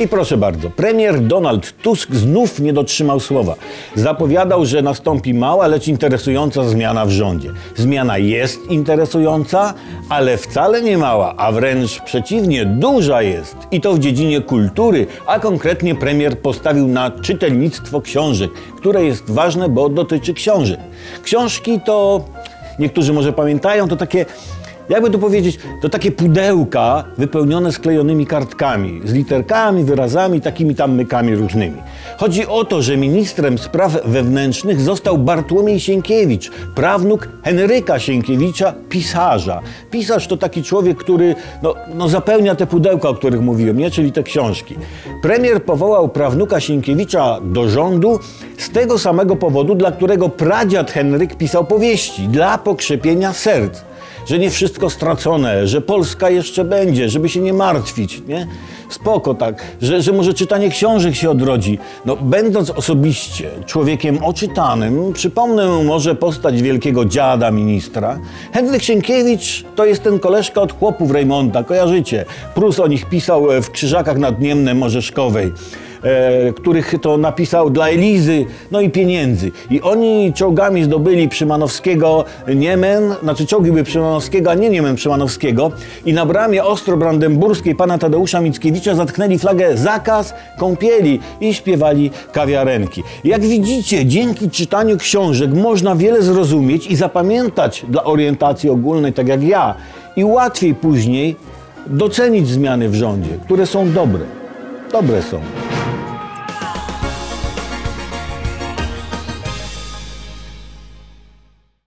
I proszę bardzo, premier Donald Tusk znów nie dotrzymał słowa. Zapowiadał, że nastąpi mała, lecz interesująca zmiana w rządzie. Zmiana jest interesująca, ale wcale nie mała, a wręcz przeciwnie, duża jest. I to w dziedzinie kultury, a konkretnie premier postawił na czytelnictwo książek, które jest ważne, bo dotyczy książek. Książki to, niektórzy może pamiętają, to takie jakby to powiedzieć, to takie pudełka wypełnione sklejonymi kartkami, z literkami, wyrazami, takimi tam mykami różnymi. Chodzi o to, że ministrem spraw wewnętrznych został Bartłomiej Sienkiewicz, prawnuk Henryka Sienkiewicza, pisarza. Pisarz to taki człowiek, który no, no zapełnia te pudełka, o których mówiłem, nie? czyli te książki. Premier powołał prawnuka Sienkiewicza do rządu z tego samego powodu, dla którego pradziad Henryk pisał powieści, dla pokrzepienia serc że nie wszystko stracone, że Polska jeszcze będzie, żeby się nie martwić, nie? Spoko tak, że, że może czytanie książek się odrodzi. No, będąc osobiście człowiekiem oczytanym, przypomnę może postać wielkiego dziada ministra. Henryk Sienkiewicz to jest ten koleżka od chłopów Rejmonta, kojarzycie? Prus o nich pisał w Krzyżakach nad Niemnem Morzeszkowej e, których to napisał dla Elizy, no i pieniędzy. I oni czołgami zdobyli Przymanowskiego Niemen, znaczy czołgi były Przymanowskiego, a nie Niemen Przymanowskiego i na bramie Ostro-Brandenburskiej pana Tadeusza Mickiewicza zatknęli flagę zakaz kąpieli i śpiewali kawiarenki. Jak widzicie, dzięki czytaniu książek można wiele zrozumieć i zapamiętać dla orientacji ogólnej, tak jak ja, i łatwiej później docenić zmiany w rządzie, które są dobre. Dobre są.